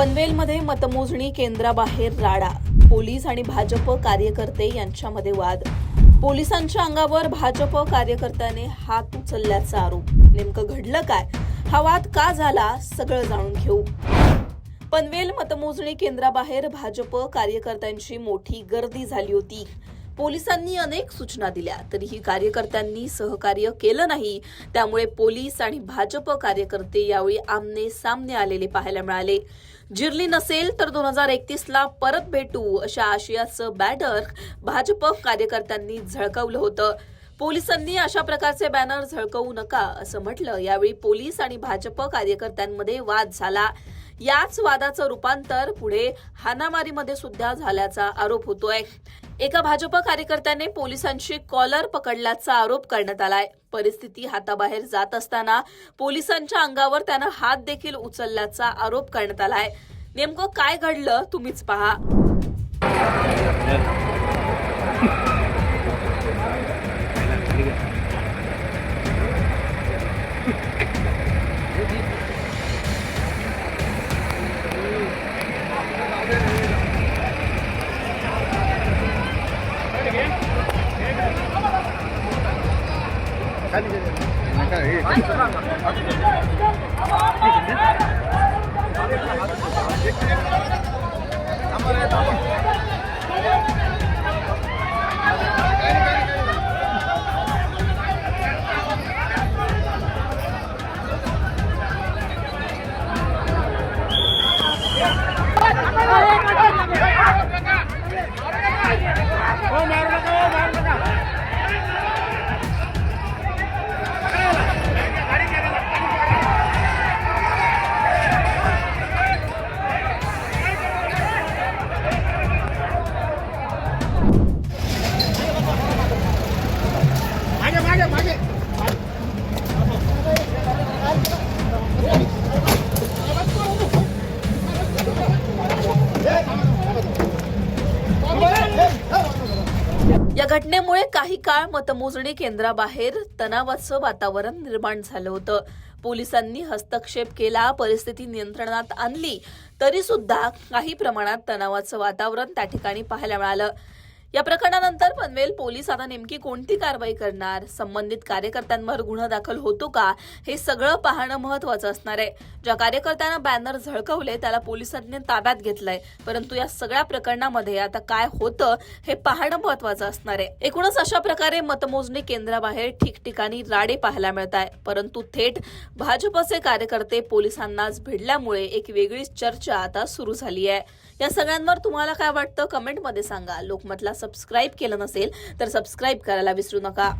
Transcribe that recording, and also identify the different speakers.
Speaker 1: पनवेलमध्ये मतमोजणी केंद्राबाहेर राडा पोलीस आणि भाजप कार्यकर्ते यांच्यामध्ये वाद. पोलिसांच्या अंगावर भाजप कार्यकर्त्याने हात उचलल्याचा आरोप. नेमकं घडलं काय? हा वाद का झाला? सगळं जाणून घेऊ. पनवेल मतमोजणी केंद्राबाहेर भाजप कार्यकर्त्यांची मोठी गर्दी झाली होती. पोलिसांनी अनेक सूचना दिल्या तरीही कार्यकर्त्यांनी सहकार्य केलं नाही. त्यामुळे पोलीस आणि भाजप कार्यकर्ते यावेळी आमने सामने आलेले पाहायला मिळाले. जिरली नसेल तर दोन हजार एकतीस ला परत भेटू अशा आशयाचं बॅनर भाजप कार्यकर्त्यांनी झळकवलं होतं. पोलिसांनी अशा प्रकारचे बॅनर झळकवू नका असं म्हटलं. यावेळी पोलीस आणि भाजप कार्यकर्त्यांमध्ये वाद झाला. याच वादाचं रूपांतर पुढे हाणामारीमध्ये सुद्धा झाल्याचा आरोप होतोय. एका भाजप कार्यकर्त्याने पोलिसांशी कॉलर पकडल्याचा आरोप करण्यात आलाय. परिस्थिती हाताबाहेर जात असताना पोलिसांच्या अंगावर त्यानं हात देखील उचलल्याचा आरोप करण्यात आलाय. नेमकं काय घडलं तुम्हीच पहा.
Speaker 2: मागे
Speaker 1: या घटनेमुळे काही काळ मतमोजणी केंद्राबाहेर तणावाचं वातावरण निर्माण झालं होतं. पोलिसांनी हस्तक्षेप केला परिस्थिती नियंत्रणात आणली. तरी सुद्धा काही प्रमाणात तणावाचं वातावरण त्या ठिकाणी पाहायला मिळालं. या प्रकरणानंतर पनवेल पोलीस आता नेमकी कोणती कारवाई करणार? संबंधित कार्यकर्त्यांवर गुन्हा दाखल होतो का? हे सगळं पाहणं महत्वाचं असणार आहे. ज्या कार्यकर्त्यांना बॅनर झळकवले त्याला पोलिसांनी ताब्यात घेतलंय. परंतु या सगळ्या प्रकरणामध्ये आता काय होतं हे पाहणं महत्वाचं असणार आहे. एकूणच अशा प्रकारे मतमोजणी केंद्राबाहेर ठिकठिकाणी राडे पाहायला मिळत आहे. परंतु थेट भाजपचे कार्यकर्ते पोलिसांनाच भिडल्यामुळे एक वेगळीच चर्चा आता सुरू झाली आहे. या सगळ्यांवर तुम्हाला काय वाटतं? कमेंटमध्ये सांगा. लोकमतला सबस्क्राईब केलं नसेल तर सबस्क्राईब करायला विसरू नका.